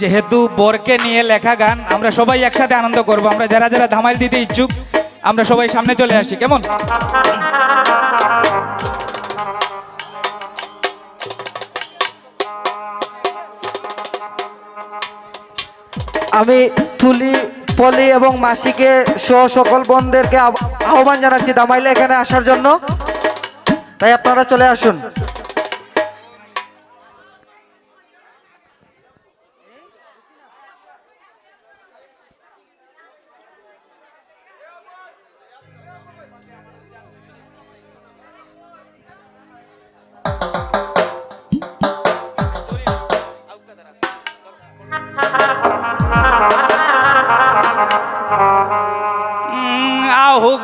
যেহেতু বরকে নিয়ে লেখা গান, আমরা সবাই একসাথে আনন্দ করব। আমরা যারা যারা ধামাইল দিতে ইচ্ছুক, আমরা সবাই সামনে চলে আসি। কেমন? আমি তুলি, পলি এবং মাসিকে সহ সকল বোনদেরকে আহ্বান জানাচ্ছি দামাইলে এখানে আসার জন্য। তাই আপনারা চলে আসুন।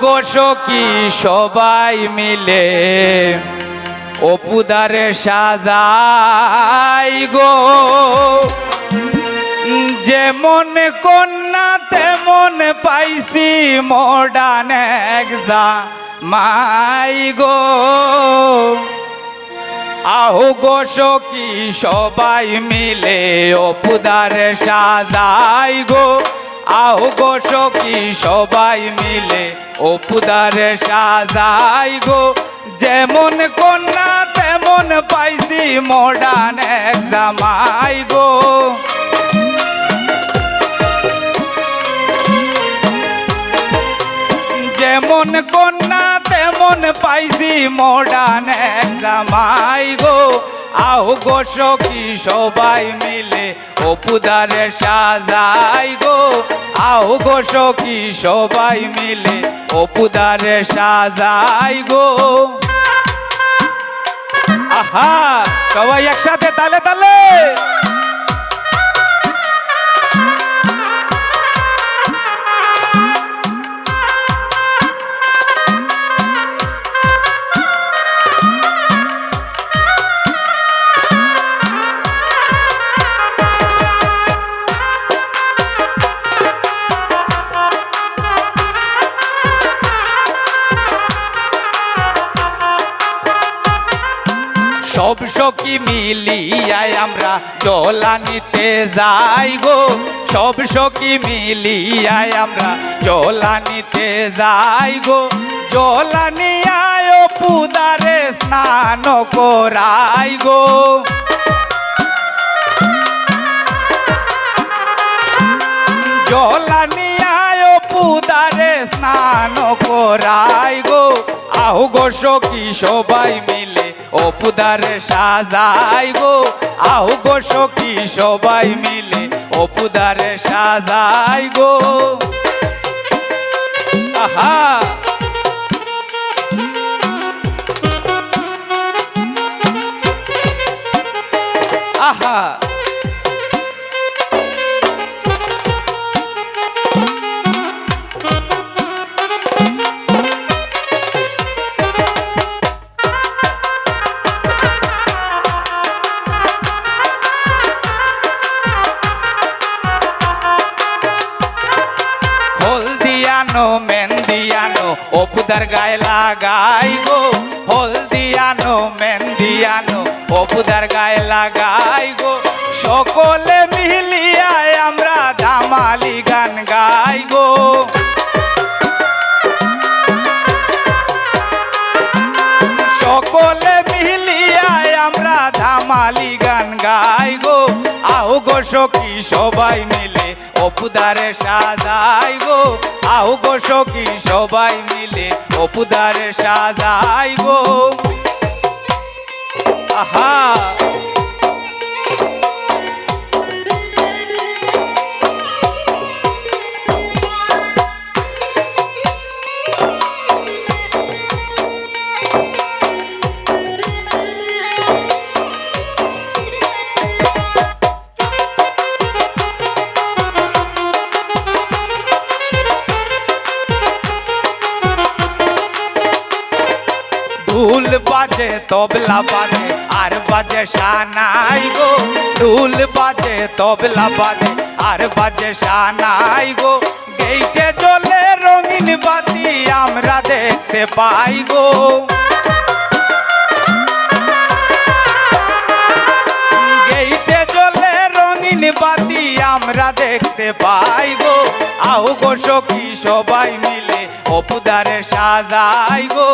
গো সবাই মিলে? অপুদারে সাজাই গো। যেমন কন্যা, তেমন পাইছি মডার্ন একজা মাই গো। আহু গো সবাই মিলে? অপুদার সাজাই গো। আহো গো সখী, সবাই মিলে অপুদার সাজাই গো। যেমন কন্যা, তেমন পাইছি মডার্ন এক জামাই গো। যেমন কন্যা, তেমন পাইছি মডার্ন এক জামাই গো। আও গো সখী, সবাই মিলে অপুদারে সাজাই গো। আহ গো সখী, সবাই মিলে অপুদারে সাজাই গো। আহা, সবাই একসাথে তালে তালে। সব সখী মিলিয়ায় আমরা জলানিতে যাই গো। সব সখী মিলিয়ায় আমরা জলানিতে যাই গো। জলানিয়ায় পুদারে স্নান করাই গো। জলানিয়ায় পুদারে স্নান করাই গো। আহু গো সখী সবাই মিলে অপুদারে সাজাই গো আহ গো সখী সবাই মিলে অপুদারে সাজাই গো। আহা! আহা! হলদিয়ানো আনো অপুদার গায়ে লাগাই গো হলদিয়ানো মেন্দিয়ানো অপুদার গায়ে লাগাই গো সকলে মিলিয়ায় আমরা ধামালি গান গাই গো সকলে মিলিয়ায় আমরা ধামালি গান গাই গো আও গো সখী সবাই মিলে অপুদারে সাজাই গো আও গো সখী সবাই মিলে অপুদারে সাজাই গো আহা! ঢুল বাজে, তবলা বাজে, আর বাজে সানাই গো। ঢুল বাজে, তবলা বাজে, আর বাজে সানাই গো। গেইটে জ্বলে রঙিন বাতি আমরা দেখতে পাই গো। গেইটে জ্বলে রঙিন বাতি দেখতে পাই গো। আও গো সখী সবাই মিলে অপুদারে সাজাই গো।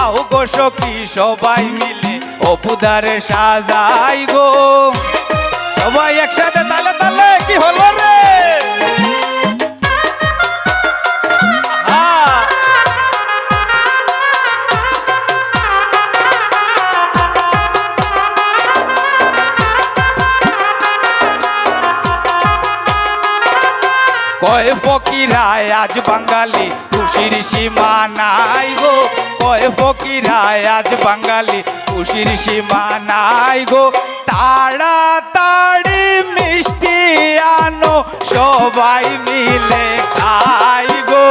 আহ গো সখী সবাই মিলে অপুদারে সাজাই গো। কয় ফকিরায় আজ বাঙালি, খুশির সীমা নাই গো। কয় ফকিরায় আজ বাঙালি, খুশির সীমা নাই গো। তাড়াতাড়ি মিষ্টি আনো, সবাই মিলে খাই গো।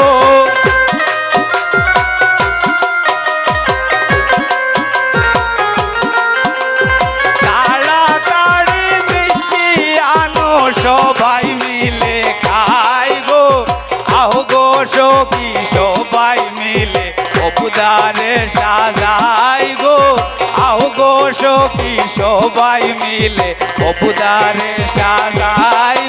তাড়াতাড়ি সখী সবাই মিলে অপুদারে সাজাই গো। আও গো সবাই মিলে অপুদারে সাজাই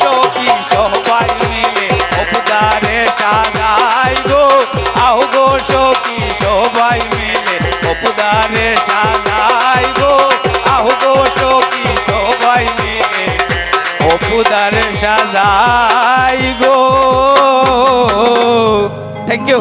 সখী সবাই মিলে অবদারে সাজাই গো। আও গো সখী সবাই মিলে অবদারে সাজাই গো। আও গো সখী সবাই মিলে সাজাই গো। Thank you